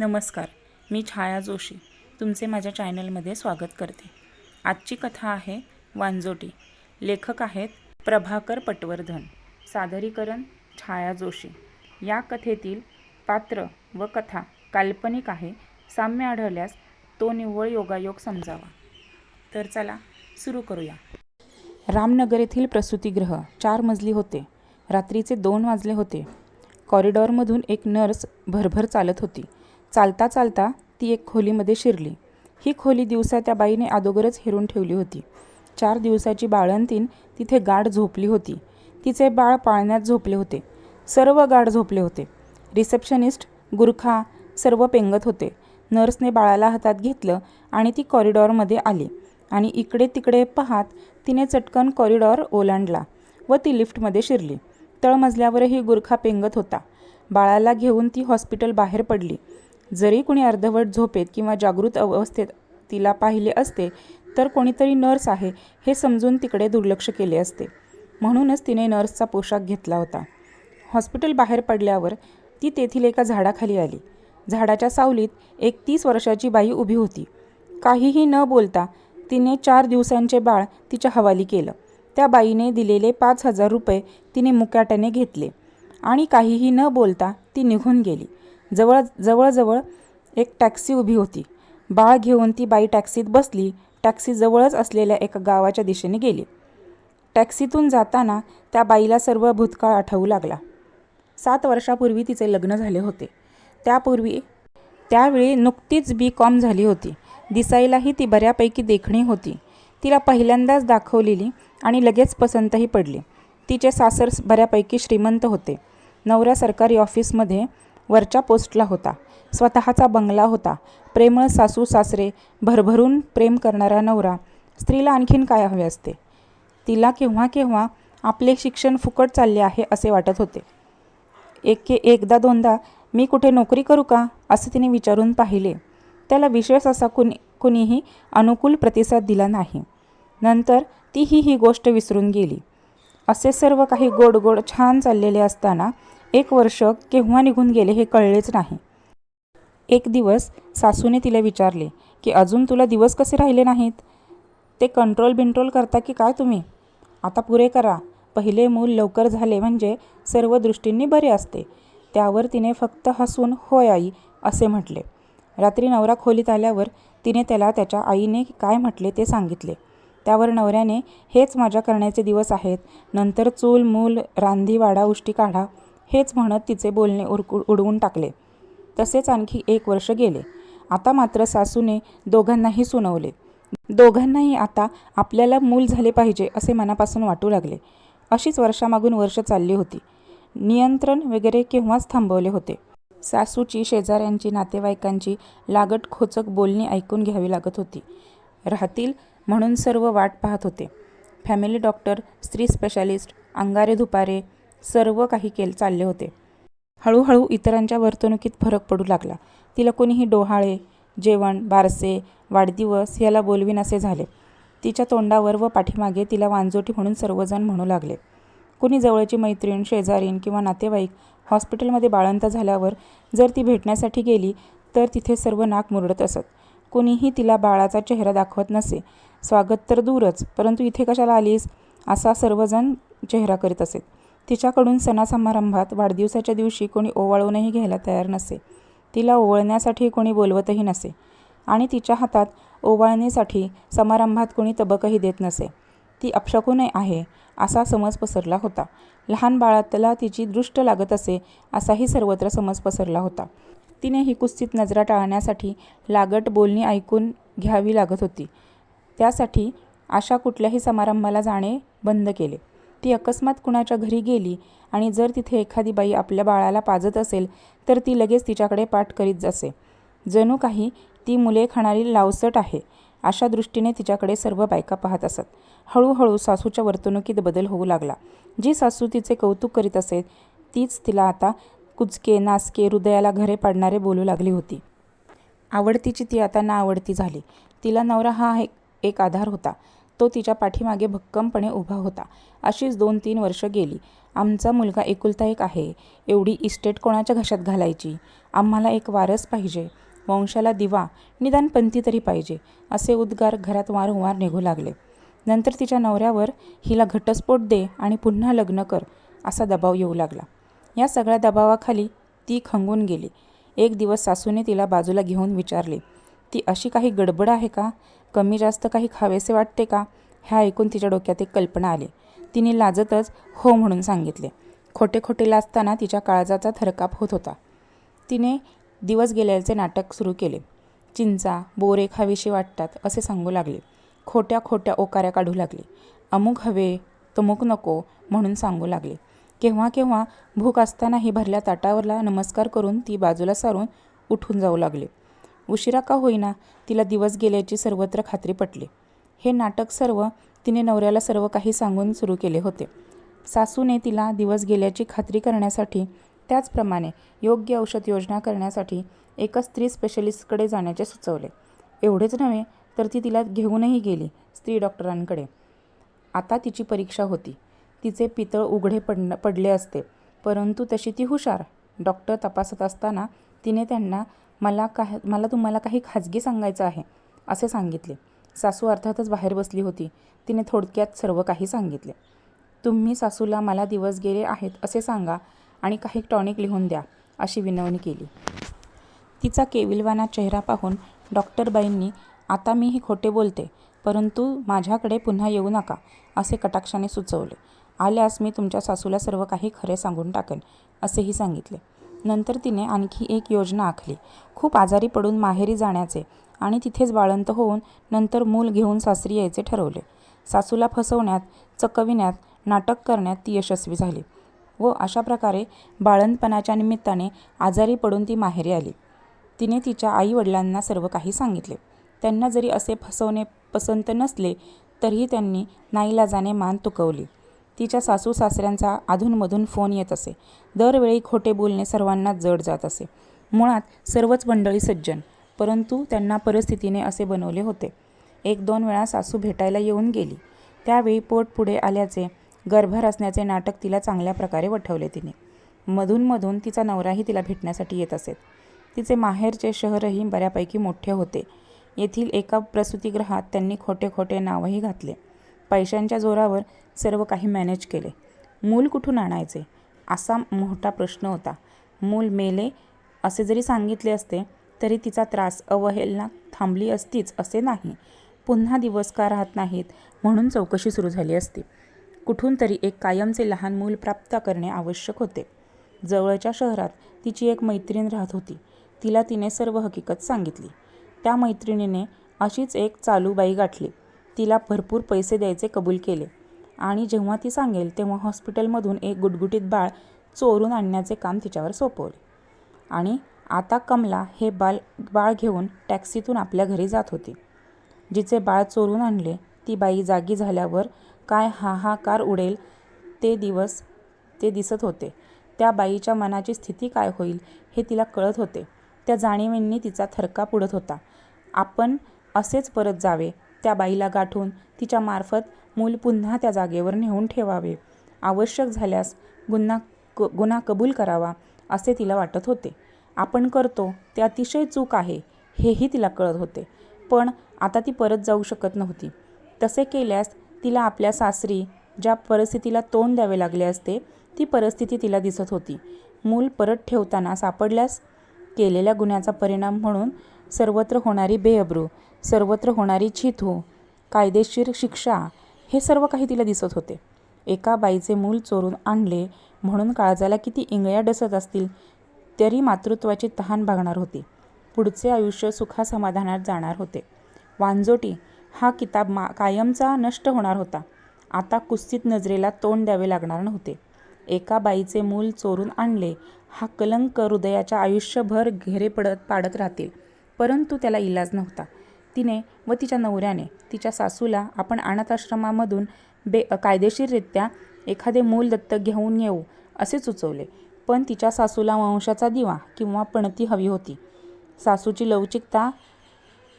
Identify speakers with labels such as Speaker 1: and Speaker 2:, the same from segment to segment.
Speaker 1: नमस्कार मी छाया जोशी तुमचे माझ्या चॅनलमध्ये स्वागत करते. आजची कथा आहे वांजोटी लेखक आहेत प्रभाकर पटवर्धन सादरीकरण छाया जोशी. या कथेतील पात्र व कथा काल्पनिक आहे साम्य आढळल्यास तो निव्वळ योगायोग समजावा. तर चला सुरू करूया. रामनगर येथील प्रसूतीगृह चार मजली होते. रात्रीचे दोन वाजले होते. कॉरिडॉरमधून एक नर्स भरभर चालत होती. चालता चालता ती एक खोलीमध्ये शिरली. ही खोली दिवसा त्या बाईने अगोदरच हिरून ठेवली होती. चार दिवसाची बाळंतीन तिथे गाढ झोपली होती. तिचे बाळ पाळण्यात झोपले होते. सर्व गाढ झोपले होते. रिसेप्शनिस्ट गुरखा सर्व पेंगत होते. नर्सने बाळाला हातात घेतलं आणि ती कॉरिडॉरमध्ये आली आणि इकडे तिकडे पाहात तिने चटकन कॉरिडॉर ओलांडला व ती लिफ्टमध्ये शिरली. तळमजल्यावरही गुरखा पेंगत होता. बाळाला घेऊन ती हॉस्पिटल बाहेर पडली. जरी कुणी अर्धवट झोपेत किंवा जागृत अवस्थेत तिला पाहिले असते तर कोणीतरी नर्स आहे हे समजून तिकडे दुर्लक्ष केले असते. म्हणूनच तिने नर्सचा पोशाख घेतला होता. हॉस्पिटल बाहेर पडल्यावर ती तेथील एका झाडाखाली आली. झाडाच्या सावलीत एक तीस वर्षाची बाई उभी होती. काहीही न बोलता तिने चार दिवसांचे बाळ तिच्या हवाली केलं. त्या बाईने दिलेले पाच हजार रुपये तिने मुकाट्याने घेतले आणि काहीही न बोलता ती निघून गेली. जवळ जवळजवळ एक टॅक्सी उभी होती. बाळ घेऊन ती बाई टॅक्सीत बसली. टॅक्सी जवळच असलेल्या एका गावाच्या दिशेने गेली. टॅक्सीतून जाताना त्या बाईला सर्व भूतकाळ आठवू लागला. सात वर्षापूर्वी तिचे लग्न झाले होते. त्यापूर्वी त्यावेळी नुकतीच बी. कॉम झाली होती. दिसायलाही ती बऱ्यापैकी देखणी होती. तिला पहिल्यांदाच दाखवलेली आणि लगेच पसंतही पडली. तिचे सासर बऱ्यापैकी श्रीमंत होते. नवऱ्या सरकारी ऑफिसमध्ये वरच्या पोस्टला होता. स्वतःचा बंगला होता. प्रेमळ सासू सासरे भरभरून प्रेम करणारा नवरा स्त्रीला आणखीन काय हवे असते? तिला केव्हा केव्हा आपले शिक्षण फुकट चालले आहे असे वाटत होते. एके एकदा दोनदा मी कुठे नोकरी करू का? असे तिने विचारून पाहिले. त्याला विशेष असा कुणी कुणीही अनुकूल प्रतिसाद दिला नाही. नंतर तीही ही गोष्ट विसरून गेली. असे सर्व काही गोड गोड छान चाललेले असताना एक वर्ष केव्हा निघून गेले हे कळलेच नाही. एक दिवस सासूने तिला विचारले की अजून तुला दिवस कसे राहिले नाहीत? ते कंट्रोल बिंट्रोल करता की काय तुम्ही? आता पुरे करा. पहिले मूल लवकर झाले म्हणजे सर्व दृष्टींनी बरे असते. त्यावर तिने फक्त हसून होय आई असे म्हटले. रात्री नवरा खोलीत आल्यावर तिने त्याला त्याच्या आईने काय म्हटले ते सांगितले. त्यावर नवऱ्याने हेच माझ्या करण्याचे दिवस आहेत. नंतर चूल मूल रांधी वाडा उष्टी काढा. हेच म्हणत तिचे बोलणे उरकू उडवून टाकले. तसेच आणखी एक वर्ष गेले. आता मात्र सासूने दोघांनाही सुनवले. दोघांनाही आता आपल्याला मूल झाले पाहिजे असे मनापासून वाटू लागले. अशीच वर्षामागून वर्ष चालली होती. नियंत्रण वगैरे केव्हाच थांबवले होते. सासूची शेजाऱ्यांची नातेवाईकांची लागट खोचक बोलणी ऐकून घ्यावी लागत होती. राहतील म्हणून सर्व वाट पाहत होते. फॅमिली डॉक्टर स्त्री स्पेशालिस्ट अंगारे धुपारे सर्व काही केल चालले होते. हळूहळू इतरांच्या वर्तणुकीत फरक पडू लागला. तिला कोणीही डोहाळे जेवण बारसे वाढदिवस याला बोलवीन असे झाले. तिच्या तोंडावर व पाठीमागे तिला वांजोटी म्हणून सर्वजण म्हणू लागले. कुणी जवळची मैत्रीण शेजारीण किंवा नातेवाईक हॉस्पिटलमध्ये बाळंत झाल्यावर जर ती भेटण्यासाठी गेली तर तिथे सर्व नाक मुरडत असत. कोणीही तिला बाळाचा चेहरा दाखवत नसे. स्वागत तर दूरच परंतु इथे कशाला आलीस? असा सर्वजण चेहरा करीत असेत तिच्याकडून सणासमारंभात वाढदिवसाच्या दिवशी कोणी ओवाळूनही घ्यायला तयार नसे. तिला ओवळण्यासाठी कोणी बोलवतही नसे. आणि तिच्या हातात ओवाळणीसाठी समारंभात कोणी तबकही देत नसे. ती अपशकूनही आहे असा समज पसरला होता. लहान बाळातला तिची दृष्ट लागत असे असाही सर्वत्र समज पसरला होता. तिने ही कुस्तीत नजरा टाळण्यासाठी लागट बोलणी ऐकून घ्यावी लागत होती. त्यासाठी अशा कुठल्याही समारंभाला जाणे बंद केले. ती अकस्मात कुणाच्या घरी गेली आणि जर तिथे एखादी बाई आपल्या बाळाला पाजत असेल तर ती लगेच तिच्याकडे पाठ करीत असे जणू काही ती मुले खाणारी लावसट आहे अशा दृष्टीने तिच्याकडे सर्व बायका पाहत असत. हळूहळू सासूच्या वर्तणुकीत बदल होऊ लागला. जी सासू तिचे कौतुक करीत असे तीच तिला आता कुचके नासके हृदयाला घरे पाडणारे बोलू लागली होती. आवडतीची ती आता ना आवडती झाली. तिला नवरा हा एक एक आधार होता. तो तिच्या पाठीमागे भक्कमपणे उभा होता. अशीच दोन तीन वर्ष गेली. आमचा मुलगा एकुलता एक आहे. एवढी इस्टेट कोणाच्या घशात घालायची? आम्हाला एक वारस पाहिजे. वंशाला दिवा निदान पंथी तरी पाहिजे. असे उद्गार घरात वारंवार निघू लागले. नंतर तिच्या नवऱ्यावर हिला घटस्फोट दे आणि पुन्हा लग्न कर असा दबाव येऊ लागला. या सगळ्या दबावाखाली ती खंगून गेली. एक दिवस सासूने तिला बाजूला घेऊन विचारले ती अशी काही गडबड आहे का? कमी जास्त काही खावेसे वाटते का? ह्या ऐकून तिच्या डोक्यात एक कल्पना आली. तिने लाजतच हो म्हणून सांगितले. खोटे खोटे लाजताना तिच्या काळजाचा थरकाप होत होता. तिने दिवस गेल्याचे नाटक सुरू केले. चिंचा बोरे खावीशी वाटतात असे सांगू लागले. खोट्या खोट्या ओकाऱ्या काढू लागले. अमुक हवे तमुक नको म्हणून सांगू लागले. केव्हा केव्हा भूक असतानाही भरल्या ताटावरला नमस्कार करून ती बाजूला सारून उठून जाऊ लागले. उशिरा का होईना तिला दिवस गेल्याची सर्वत्र खात्री पटली. हे नाटक सर्व तिने नवऱ्याला सर्व काही सांगून सुरू केले होते. सासूने तिला दिवस गेल्याची खात्री करण्यासाठी त्याचप्रमाणे योग्य औषध योजना करण्यासाठी एका स्त्री स्पेशलिस्टकडे जाण्याचे सुचवले. एवढेच नव्हे तर ती तिला घेऊनही गेली स्त्री डॉक्टरांकडे. आता तिची परीक्षा होती. तिचे पितळ उघडे पडण पडले असते. परंतु तशी ती हुशार. डॉक्टर तपासत असताना तिने त्यांना मला का मला तुम्हाला काही खाजगी सांगायचं आहे असे सांगितले. सासू अर्थातच बाहेर बसली होती. तिने थोडक्यात सर्व काही सांगितले. तुम्ही सासूला मला दिवस गेले आहेत असे सांगा आणि काही टॉनिक लिहून द्या अशी विनवणी केली. तिचा केविलवाना चेहरा पाहून डॉक्टरबाईंनी आता मी हे खोटे बोलते परंतु माझ्याकडे पुन्हा येऊ नका असे कटाक्षाने सुचवले. आल्यास मी तुमच्या सासूला सर्व काही खरे सांगून टाकेन असेही सांगितले. नंतर तिने आणखी एक योजना आखली. खूप आजारी पडून माहेरी जाण्याचे आणि तिथेच बाळंत होऊन नंतर मूल घेऊन सासरी यायचे ठरवले. सासूला फसवण्यात चकविण्यात नाटक करण्यात ती यशस्वी झाली व अशा प्रकारे बाळंतपणाच्या निमित्ताने आजारी पडून ती माहेरी आली. तिने तिच्या आईवडिलांना सर्व काही सांगितले. त्यांना जरी असे फसवणे पसंत नसले तरीही त्यांनी नाईलाजाने मान तुकवली. तिच्या सासू सासऱ्यांचा अधूनमधून फोन येत असे. दरवेळी खोटे बोलणे सर्वांना जड जात असे. मुळात सर्वच मंडळी सज्जन परंतु त्यांना परिस्थितीने असे बनवले होते. एक दोन वेळा सासू भेटायला येऊन गेली. त्यावेळी पोट पुढे आल्याचे गर्भर असण्याचे नाटक तिला चांगल्या प्रकारे वठवले तिने. मधूनमधून तिचा नवराही तिला भेटण्यासाठी येत असेत तिचे माहेरचे शहरही बऱ्यापैकी मोठे होते. येथील एका प्रसूतिगृहात त्यांनी खोटे खोटे नावही घातले. पैशांच्या जोरावर सर्व काही मॅनेज केले. मूल कुठून आणायचे? असा मोठा प्रश्न होता. मूल मेले असे जरी सांगितले असते तरी तिचा त्रास अवहेलना थांबली असतीच असे नाही. पुन्हा दिवस का राहत नाहीत म्हणून चौकशी सुरू झाली असती. कुठून तरी एक कायमचे लहान मूल प्राप्त करणे आवश्यक होते. जवळच्या शहरात तिची एक मैत्रीण राहत होती. तिला तिने सर्व हकीकत सांगितली. त्या मैत्रिणीने अशीच एक चालू बाई गाठली. तिला भरपूर पैसे द्यायचे कबूल केले. आणि जेव्हा ती सांगेल तेव्हा हॉस्पिटलमधून एक गुटगुटीत बाळ चोरून आणण्याचे काम तिच्यावर सोपवले. आणि आता कमला हे बाल बाळ घेऊन टॅक्सीतून आपल्या घरी जात होती. जिचे बाळ चोरून आणले ती बाई जागी झाल्यावर काय हाहाकार उडेल ते दिवस ते दिसत होते. त्या बाईच्या मनाची स्थिती काय होईल हे तिला कळत होते. त्या जाणीवेंनी तिचा थरका पुडत होता. आपण असेच परत जावे त्या बाईला गाठून तिच्या मार्फत मूल पुन्हा त्या जागेवर नेऊन ठेवावे. आवश्यक झाल्यास गुन्हा क गुन्हा कबूल करावा असे तिला वाटत होते. आपण करतो ते अतिशय चूक आहे हेही तिला कळत होते. पण आता ती परत जाऊ शकत नव्हती. तसे केल्यास तिला आपल्या सासरी ज्या परिस्थितीला तोंड द्यावे लागले असते ती परिस्थिती तिला दिसत होती. मूल परत ठेवताना सापडल्यास केलेल्या गुन्ह्याचा परिणाम म्हणून सर्वत्र होणारी बेअब्रू सर्वत्र होणारी छिथू कायदेशीर शिक्षा हे सर्व काही तिला दिसत होते. एका बाईचे मूल चोरून आणले म्हणून काळजाला किती इंगळ्या डसत असतील तरी मातृत्वाची तहान भागणार होती. पुढचे आयुष्य सुखासमाधानात जाणार होते. वांजोटी हा किताब मा कायमचा नष्ट होणार होता. आता कुस्तीत नजरेला तोंड द्यावे लागणार नव्हते. एका बाईचे मूल चोरून आणले हा कलंक हृदयाच्या आयुष्यभर घेरे पडत पाडत राहतील. परंतु त्याला इलाज नव्हता. तिने व तिच्या नवऱ्याने तिच्या सासूला आपण अनाथाश्रमामधून बे कायदेशीररित्या एखादे मूल दत्तक घेऊन येऊ असे सुचवले पण तिच्या सासूला वंशाचा दिवा किंवा पणती हवी होती. सासूची लवचिकता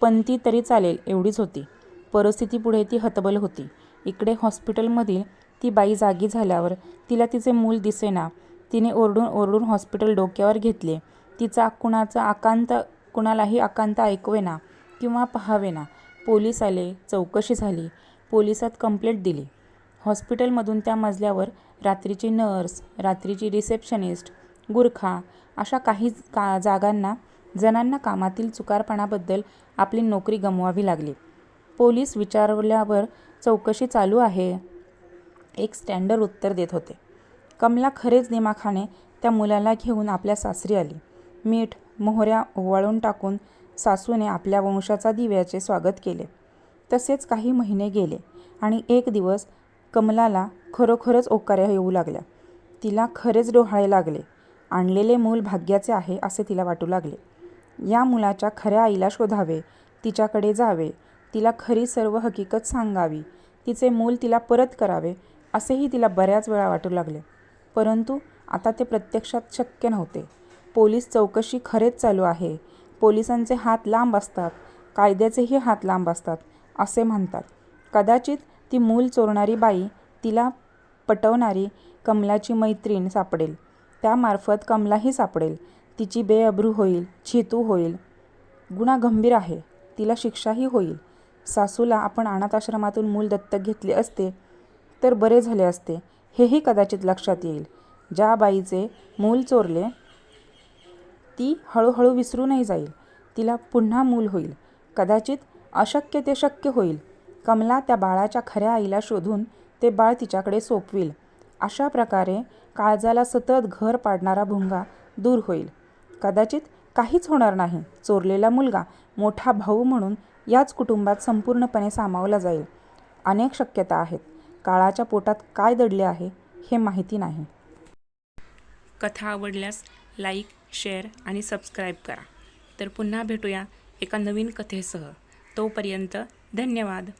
Speaker 1: पणती तरी चालेल एवढीच होती. परिस्थितीपुढे ती हतबल होती. इकडे हॉस्पिटलमधील ती बाई जागी झाल्यावर तिला तिचे मूल दिसेना. तिने ओरडून ओरडून हॉस्पिटल डोक्यावर घेतले. तिचा कुणाचा आकांत कुणालाही आकांत ऐकवेना. किंवा पहावेना पोलीस आले चौकशी झाली पोलिसात कंप्लेंट दिली. हॉस्पिटलमधून त्या मजल्यावर रात्रीची नर्स रात्रीची रिसेप्शनिस्ट गुरखा अशा काही का जागांना जणांना कामातील चुकारपणाबद्दल आपली नोकरी गमवावी लागली. पोलीस विचारल्यावर चौकशी चालू आहे एक स्टँडर्ड उत्तर देत होते. कमला खरेच दिमाखाने त्या मुलाला घेऊन आपल्या सासरी आली. मीठ मोहऱ्या ओवाळून टाकून सासूने आपल्या वंशाचा दिव्याचे स्वागत केले. तसेच काही महिने गेले आणि एक दिवस कमलाला खरोखरच ओकाऱ्या येऊ लागल्या. तिला खरेच डोहाळे लागले. आणलेले मूल भाग्याचे आहे असे तिला वाटू लागले. या मुलाच्या खऱ्या आईला शोधावे तिच्याकडे जावे तिला खरी सर्व हकीकत सांगावी तिचे मूल तिला परत करावे असेही तिला बऱ्याच वेळा वाटू लागले. परंतु आता ते प्रत्यक्षात शक्य नव्हते. पोलीस चौकशी खरेच चालू आहे. पोलिसांचे हात लांब असतात कायद्याचेही हात लांब असतात असे म्हणतात. कदाचित ती मूल चोरणारी बाई तिला पटवणारी कमलाची मैत्रीण सापडेल. त्यामार्फत कमलाही सापडेल. तिची बेअब्रू होईल छितू होईल. गुन्हा गंभीर आहे. तिला शिक्षाही होईल. सासूला आपण अनाथ आश्रमातून मूल दत्तक घेतले असते तर बरे झाले असते. हेही कदाचित लक्षात येईल. ज्या बाईचे मूल चोरले ती हळूहळू विसरूनही जाईल. तिला पुन्हा मूल होईल. कदाचित अशक्य ते शक्य होईल. कमला त्या बाळाच्या खऱ्या आईला शोधून ते बाळ तिच्याकडे सोपविल. अशा प्रकारे काळजाला सतत घर पाडणारा भुंगा दूर होईल. कदाचित काहीच होणार नाही. चोरलेला मुलगा मोठा भाऊ म्हणून याच कुटुंबात संपूर्णपणे सामावला जाईल. अनेक शक्यता आहेत. काळाच्या पोटात काय दडले आहे हे माहिती नाही.
Speaker 2: कथा आवडल्यास लाईक शेअर आणि सबस्क्राईब करा. तर पुन्हा भेटूया एका नवीन कथेसह. तोपर्यंत धन्यवाद.